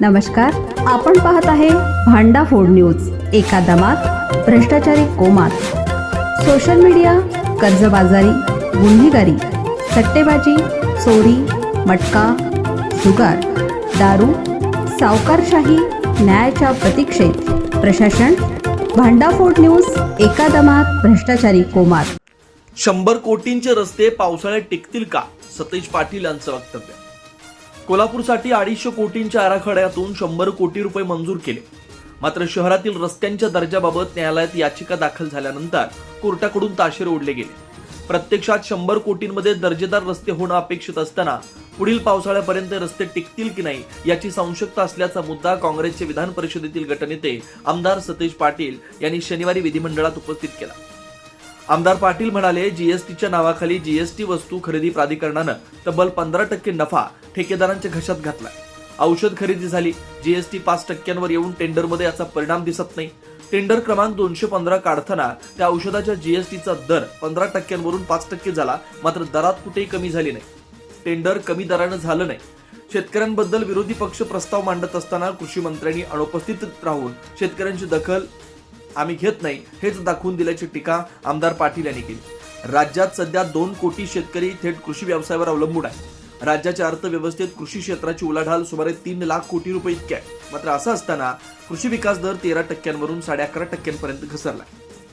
नमस्कार आपण पाहत आहे भांडा फोड न्यूज एका दमात भ्रष्टाचारी कोमात. सोशल मीडिया कर्जबाजारी गुन्हेगारी सट्टेबाजी चोरी मटका जुगार दारू सावकारशाही न्यायाच्या प्रतीक्षेत. प्रशासन भांडाफोड न्यूज एका दमात भ्रष्टाचारी कोमात. शंभर कोटींचे रस्ते पावसाळ्यात टिकतील का? सतेज पाटील यांचं वक्तव्य. कोल्हापूरसाठी अडीचशे कोटींच्या आराखड्यातून शंभर कोटी रुपये मंजूर केले. मात्र शहरातील रस्त्यांच्या दर्जाबाबत न्यायालयात याचिका दाखल झाल्यानंतर कोर्टाकडून ताशेर ओढले गेले. प्रत्यक्षात शंभर कोटींमध्ये दर्जेदार रस्ते होणं अपेक्षित असताना पुढील पावसाळ्यापर्यंत रस्ते टिकतील की नाही याची संशयता असल्याचा मुद्दा काँग्रेसचे विधान परिषदेतील गटनेते आमदार सतेज पाटील यांनी शनिवारी विधिमंडळात उपस्थित केला. आमदार पाटील म्हणाले जीएसटीच्या नावाखाली जीएसटी वस्तू खरेदी प्राधिकरणानं तब्बल पंधरा टक्के नफा ठेकेदारांच्या घशात घातला औषध खरेदी झाली जीएसटी पाच टक्क्यांवर येऊन टेंडरमध्ये याचा परिणाम दिसत नाही. टेंडर क्रमांक दोनशे पंधरा काढताना त्या औषधाच्या जीएसटीचा दर पंधरा टक्क्यांवरून पाच टक्के झाला मात्र दरात कुठेही कमी झाली नाही. टेंडर कमी दरानं झालं नाही. शेतकऱ्यांबद्दल विरोधी पक्ष प्रस्ताव मांडत असताना कृषी मंत्र्यांनी अनुपस्थित राहून शेतकऱ्यांची दखल आम्ही घेत नाही हेच दाखवून दिल्याची टीका आमदार पाटील यांनी केली. राज्यात सध्या दोन कोटी शेतकरी थेट कृषी व्यवसायावर अवलंबून आहे राज्याच्या अर्थव्यवस्थेत कृषी क्षेत्राची उलाढाल सुमारे तीन लाख कोटी रुपये इतकी आहे. मात्र असं असताना कृषी विकास दर तेरा टक्क्यांवरून साडे अकरा टक्क्यांपर्यंत घसरला